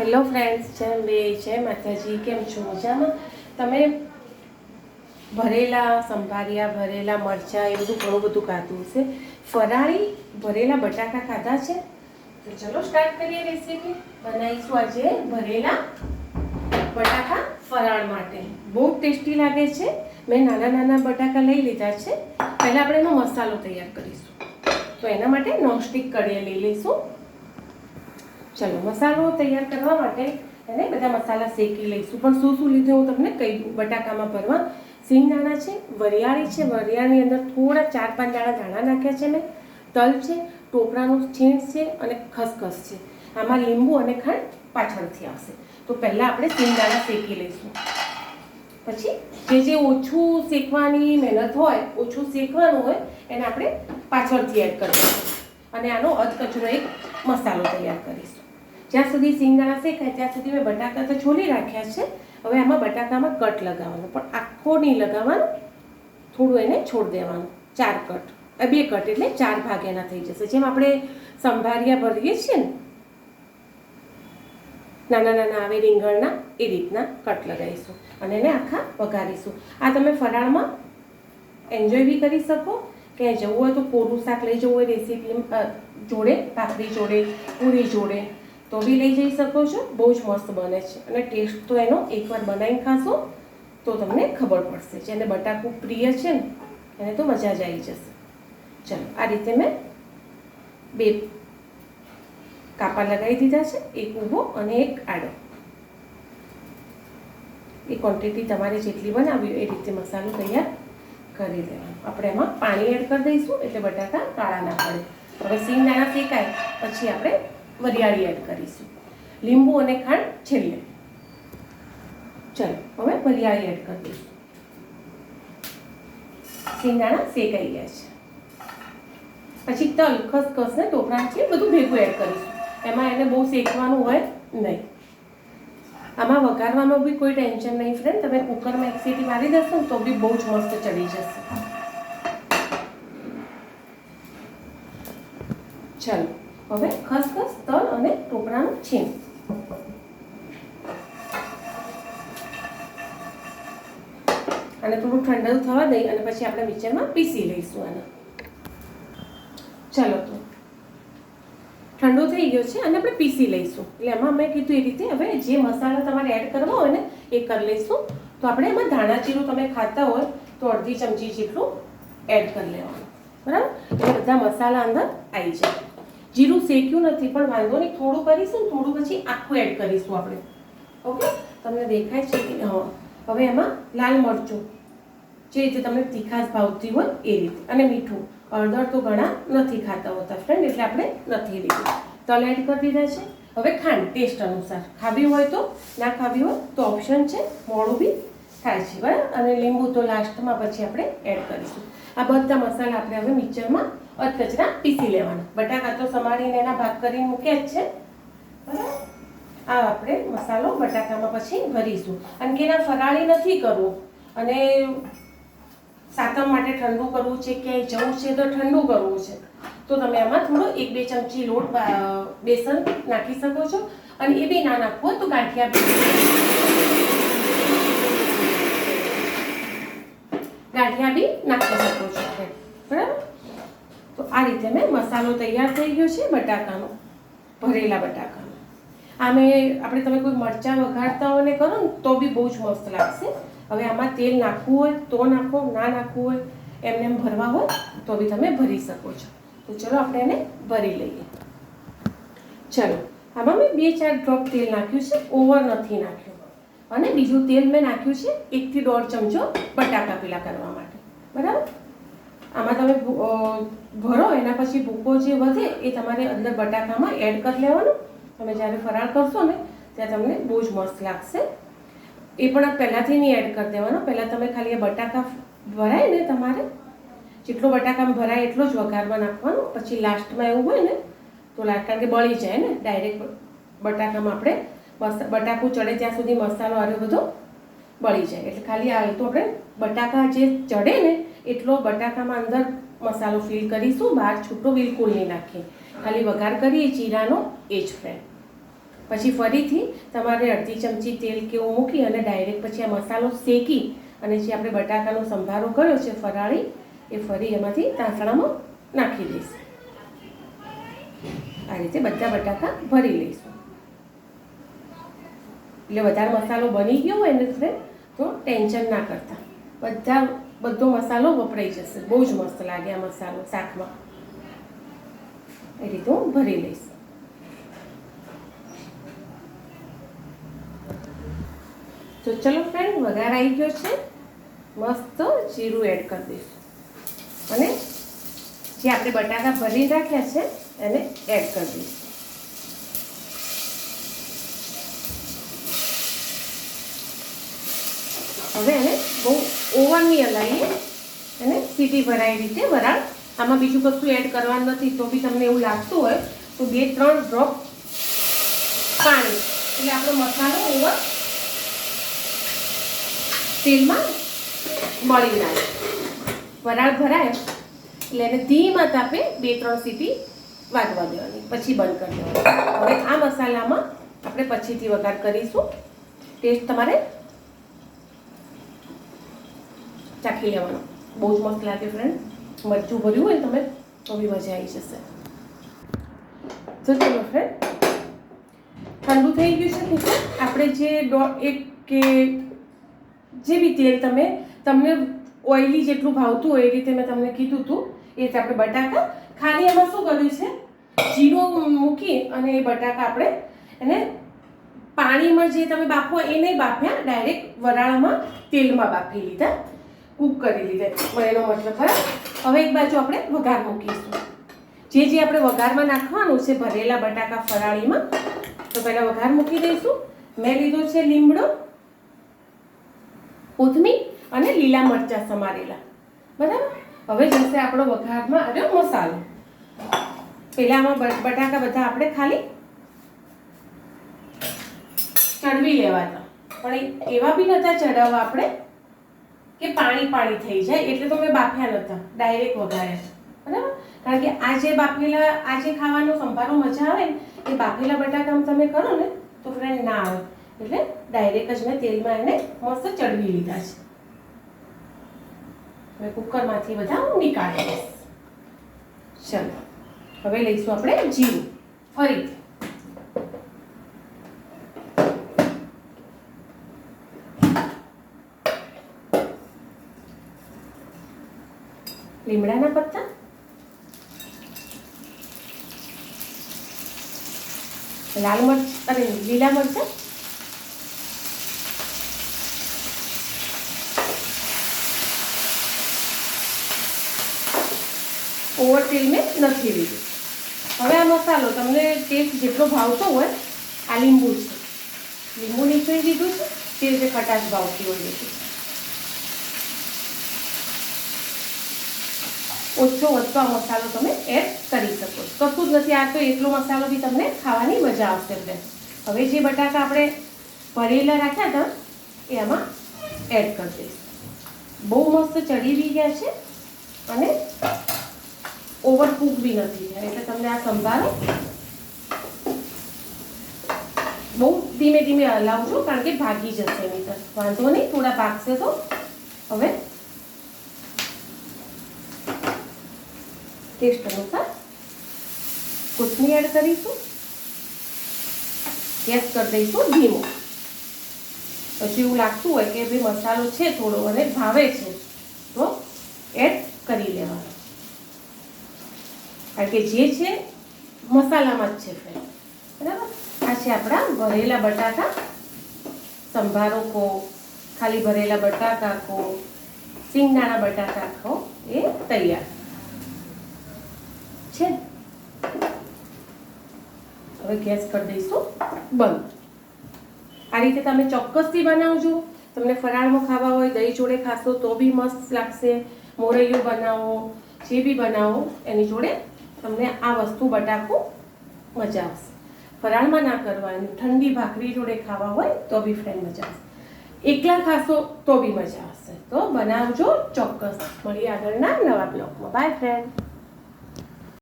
Hello friends જેમ બે જય માતાજી, કેમ છો? મજામાં? તમે ભરેલા સંભારિયા, ભરેલા મરચાં એ બધું ઘણું બધું ખાધું હશે. ફરાળી, ભરેલા બટાકા ખાધા છે? તો ચલો સ્ટાર્ટ કરીએ રેસીપી બનાવીશું આજે ભરેલા બટાકા ફરાળ માટે. બહુ ટેસ્ટી લાગે છે. મેં નાના નાના બટાકા લઈ લીધા છે. પહેલાં આપણે એનો મસાલો તૈયાર કરીશું. તો એના માટે નોનસ્ટિક કઢીએ લઈ લઈશું. ચલો, મસાલો તૈયાર કરવા માટે એને બધા મસાલા શેકી લઈશું. પણ શું શું લીધું, હું તમને કહી દઉં. બટાકામાં ભરવા સિંગદાણા છે, વરિયાળી છે. વરિયાળની અંદર થોડા ચાર પાંચ દાણા ધાણા નાખ્યા છે મેં. તલ છે, ટોપરાનું છીણ છે અને ખસખસ છે. આમાં લીંબુ અને ખાંડ પાછળથી આવશે. તો પહેલાં આપણે સિંગદાણા શેકી લઈશું. પછી જે જે ઓછું શેકવાની મહેનત હોય, ઓછું શેકવાનું હોય, એને આપણે પાછળથી એડ કરીશું અને આનો અધકચરો એક મસાલો તૈયાર કરીશું. જ્યાં સુધી સિંગદાણા શેકાય, ત્યાં સુધી મેં બટાકા તો છોલી રાખ્યા છે. હવે આમાં બટાકામાં કટ લગાવવાનો. પણ આખો નહીં લગાવવાનો. થોડું એને છોડ દેવાનું. ચાર કટ. બે કટ એટલે ચાર ભાગ એના થઈ જશે. જેમ આપણે સંભારિયા ભરીએ છીએ ને, નાના નાના આવે રીંગણના, એ રીતના કટ લગાવીશું અને એને આખા વઘારીશું. આ તમે ફરાળમાં એન્જોય બી કરી શકો. ક્યાંય જવું હોય તો કોરું શાક લઈ જવું હોય રેસીપી જોડે, ભાખરી જોડે, પૂરી જોડે. તો બી લઈ જઈ શકો છો. બહુ જ મસ્ત બને છે. અને ટેસ્ટ તો એનો એકવાર બનાવીને ખાશો તો તમને ખબર પડશે. જેને બટાકું પ્રિય છે ને, એને તો મજા જ આવી જશે. ચલો, આ રીતે મેં બે કાપા લગાવી દીધા છે. એક ઊભો અને એક આડો. એ ક્વોન્ટિટી તમારે જેટલી બનાવી એ રીતે મસાલો તૈયાર કરી દેવાનો આપણે એમાં પાણી એડ કરી દઈશું એટલે બટાકા કાળા ના પડે. હવે સિંગ નાના શેકાય, પછી આપણે વરિયાળી એડ કરીશું. લીંબુ અને ખાંડ છેલ્લે. ચલો, હવે વરિયાળી એડ કરી દઈશું. સિંગદાણા શેકાઈ ગયા છે. પછી તલ, ખસખસ ને ટોપરા છે, બધું ભેગું એડ કરીશું. એમાં એને બહુ શેકવાનું હોય નહીં. આમાં વઘારવાનો બી કોઈ ટેન્શન નહીં ફ્રેન્ડ તમે કુકરમાં એક સીટી મારી દેશો તો બી બહુ જ મસ્ત ચડી જશે. ચલો હવે ખસખસ, તલ અને ટોપરાનું છીણ. અને થોડું ઠંડુ થવા દઈ અને પછી આપણે મિક્સરમાં પીસી લઈશું આને. ચાલો તો. ઠંડુ થઈ ગયો છે અને આપણે પીસી લઈશું. એટલે એમાં મેં કીધું એ રીતે હવે જે મસાલા તમારે એડ કરવા હોય ને, એ કરી લઈશું. તો આપણે એમાં ધાણા જીરું તમે ખાતા હોય, તો અડધી ચમચી જેટલું એડ કરી લેવાનું. બરાબર? એટલે બધા મસાલા અંદર આવી જાય. જીરું શેક્યું નથી, પણ વાંધો નહીં, થોડું કરીશું થોડું પછી આખું એડ કરીશું આપણે. ઓકે તમને દેખાય છે કે હવે એમાં લાલ મરચું. જે રીતે તમને તીખાશ ભાવતી હોય એ રીતે. અને મીઠું. હળદર તો ઘણા નથી ખાતા હોતા ફ્રેન્ડ એટલે આપણે નથી લીધું. તલ એડ કરી દીધા છે. હવે ખાંડ ટેસ્ટ અનુસાર. ખાવી હોય તો, ના ખાવી હોય તો ઓપ્શન છે મોડું બી થાય છે, બરાબર? અને લીંબુ તો લાસ્ટમાં પછી આપણે એડ કરીશું. આ બધા મસાલા આપણે હવે મિક્સરમાં અધકચરા પીસી લેવાના. બટાકા તો સમારીને એના ભાગ કરીને મૂક્યા જ છે, બરાબર? આ આપણે મસાલો બટાકામાં પછી ભરીશું. અને કે એના ફરાળી નથી કરવું. અને સાતમ માટે ઠંડુ કરવું છે, ક્યાંય જવું છે, તો ઠંડુ કરવું છે. તો તમે આમાં થોડો એક બે ચમચી લોટ બેસન નાખી શકો છો. અને એ બી ના નાખવું તો ગાંઠિયા ગાંઠિયા બી નાખી શકો છો. બરાબર? તો આ રીતે મેં મસાલો તૈયાર થઈ ગયો છે બટાકાનો, ભરેલા બટાકાનો. આમે આપણે તમે કોઈ મરચાં વઘારતા હોય ને કરો ને તો બી બહુ જ મસ્ત લાગશે. હવે આમાં તેલ નાખવું હોય તો નાખો, ના નાખવું હોય, એમને એમ ભરવા હોય તો બી તમે ભરી શકો છો. તો ચલો આપણે એને ભરી લઈએ. ચલો, આમાં મેં બે ચાર ડ્રોપ તેલ નાખ્યું છે, ઓવર નથી નાખ્યું. અને બીજું તેલ મેં નાખ્યું છે એકથી દોઢ ચમચો બટાકા પેલા કરવા માટે. બરાબર? આમાં તમે ભરો, એના પછી ભૂકો જે વધે એ તમારે અંદર બટાકામાં એડ કરી લેવાનું. તમે જ્યારે ફરાળ કરશો ને, ત્યાં તમને બહુ જ મસ્ત લાગશે. એ પણ પહેલાંથી નહીં એડ કરી દેવાનો. પહેલાં તમે ખાલી એ બટાકા ભરાય ને તમારે. જેટલો બટાકામાં ભરાય એટલો જ વઘારમાં નાખવાનો. પછી લાસ્ટમાં એવું હોય ને, તો કારણ કે બળી જાય ને, ડાયરેક્ટ બટાકામાં આપણે બટાકું ચડે ત્યાં સુધી મસાલો આવ્યો બધો બળી જાય. એટલે ખાલી આ તો આપણે બટાકા જે ચડે ને, એટલો બટાકામાં અંદર મસાલો ફિલ કરીશું, બહાર છૂટો બિલકુલ નહીં નાખીએ. ખાલી વઘાર કરીએ જીરાનો એ જ ફ્રેન્ડ પછી ફરીથી તમારે અડધી ચમચી તેલ કેવું મૂકી અને ડાયરેક્ટ પછી આ મસાલો શેકી અને જે આપણે બટાકાનો સંભારો કર્યો છે ફરાળી, એ ફરી એમાંથી તાંસણામાં નાખી દઈશું. આ રીતે બધા બટાકા ભરી લઈશું. એટલે વધારે મસાલો બની ગયો હોય ને ફ્રેન્ડ તો ટેન્શન ના કરતા. બધા, બધો મસાલો વપરાઈ જશે. બહુ જ મસ્ત લાગે આ મસાલો શાકમાં. એ રીતે હું ભરી લઈશ. તો ચલો ફ્રેન્ડ વઘાર આવી ગયો છે. મસ્ત જીરું એડ કરી દઈશું. અને જે આપણે બટાકા ભરી રાખ્યા છે, એને એડ કરી દઈશું. હવે એને બહુ ઓવનની નહીં એને સીટી ભરાય રીતે વરાળ. આમાં બીજું કશું એડ કરવાનું નથી, તો બી તમને એવું લાગતું હોય, તો બે, ત્રણ ડ્રોપ પાણી. એટલે આપણો મસાલો ઓવર તેલમાં મળી જાય. વરાળ ભરાય, એટલે એને ધીમા તાપે બે, ત્રણ સીટી વાગવા દેવાની. પછી બંધ કરી દેવાની. હવે આ મસાલામાં આપણે પછીથી વઘાર કરીશું. ટેસ્ટ તમારે ચાખી લેવાનો. બહુ જ મસ્ત લાગે ફ્રેન્ડ મરચું ભર્યું હોય તમે, તો બી મજા આવી જશે. તો ચલો ફ્રેન્ડ ઠંડુ થઈ ગયું છે આપણે જે દોઢ એક કે જે બી તેલ તમે, તમને ઓઇલી જેટલું ભાવતું હોય એ રીતે મેં તમને કીધું હતું એ રીતે આપણે બટાકા ખાલી એમાં શું કર્યું છે? જીરું મૂકી અને એ બટાકા આપણે એને પાણીમાં જે તમે બાફો એ નહીં બાફ્યા ડાયરેક્ટ વરાળમાં તેલમાં બાફી લીધા. કૂક કરી લીધે. એનો મતલબ ખરા? હવે એક બાજુ આપણે વઘાર મૂકીશું. જે જે આપણે વઘારમાં નાખવાનું છે ભરેલા બટાકા ફરાળીમાં, તો પહેલાં વઘાર મૂકી દઈશું. મેં લીધો છે લીમડો, કોથમીર અને લીલા મરચાં સમારેલા. બરાબર? હવે જશે આપણો વઘારમાં આવ્યો મસાલો. પહેલામાં બટાકા બધા આપણે ખાલી ચડવી લેવાતા પણ એવા બી નતા ચડાવવા આપણે. કે પાણી પાણી થઈ જાય એટલે તો મેં બાફ્યા નતા ડાયરેક્ટ વઘાર્યા બરાબર? કારણ કે આ જે બાફેલા, આ જે ખાવાનો સંભારો મજા આવે ને, એ બાફેલા બટાકામાં તમે કરો ને, તો ફ્રેન્ડ ના આવે. એટલે ડાયરેક્ટ જ મેં તેલમાં એને મસ્ત ચડવી લીધા છે. હવે કુકરમાંથી બધા હું નીકાળી દઈશ. ચલો, હવે લઈશું આપણે જીરું. ફરીથી. લીમડાના પત્તા. લાલ મરચ અરે લીલા મરચા. ઓવર તેલ મેં નથી લીધું. હવે આ મસાલો તમને ટેસ્ટ જેટલો ભાવતો હોય, આ લીંબુ છે. લીંબુ નીચોઈ દીધું છે, તે રીતે ખટાશ ભાવતી હોય લીધું ઓછો વધતો આ મસાલો તમે એડ કરી શકો કશું જ નથી, આ તો એટલો મસાલો બી તમને ખાવાની મજા આવશે એટલે હવે જે બટાકા આપણે ભરેલા રાખ્યા હતા, એ આમાં એડ કરી દઈશું. બહુ મસ્ત ચડી બી ગયા છે અને ઓવર કૂક બી નથી એટલે તમને આ સંભાળો બહુ ધીમે ધીમે હલાવજો, કારણ કે ભાગી જશે નહીં વાંધો નહીં, થોડા ભાગશે તો હવે ટેસ્ટ અનુસાર કોથમીર એડ કરીશું, ગેસ કરી દઈશું, ધીમો. પછી એવું લાગતું હોય કે ભાઈ મસાલો છે થોડો અને ભાવે છે, તો એડ કરી લેવાનો. કારણ કે જે છે મસાલામાં જ છે ફ્રેન્ડ બરાબર? આ છે આપણા ભરેલા બટાકા. સંભારો કહો ખાલી ભરેલા બટાકા કહો સિંગદાણા બટાકા કહો એ તૈયાર. છે? હવે ગેસ કરી દઈશું. બંધ. આ રીતે તમે ચોક્કસથી બનાવજો. તમને ફરાળમાં ખાવા હોય, દહીં જોડે ખાશો તો બી મસ્ત લાગશે. મોરૈયું બનાવો, જે બી બનાવો, એની જોડે તમને આ વસ્તુ બટાકું મજા આવશે. ફરાળમાં ના કરવાની, ઠંડી ભાખરી જોડે ખાવા હોય તો બી ફ્રેન્ડ મજા આવશે. એકલા ખાશો તો બી મજા આવશે. તો બનાવજો ચોક્કસ. મળીએ આગળના નવા બ્લોગમાં. By friend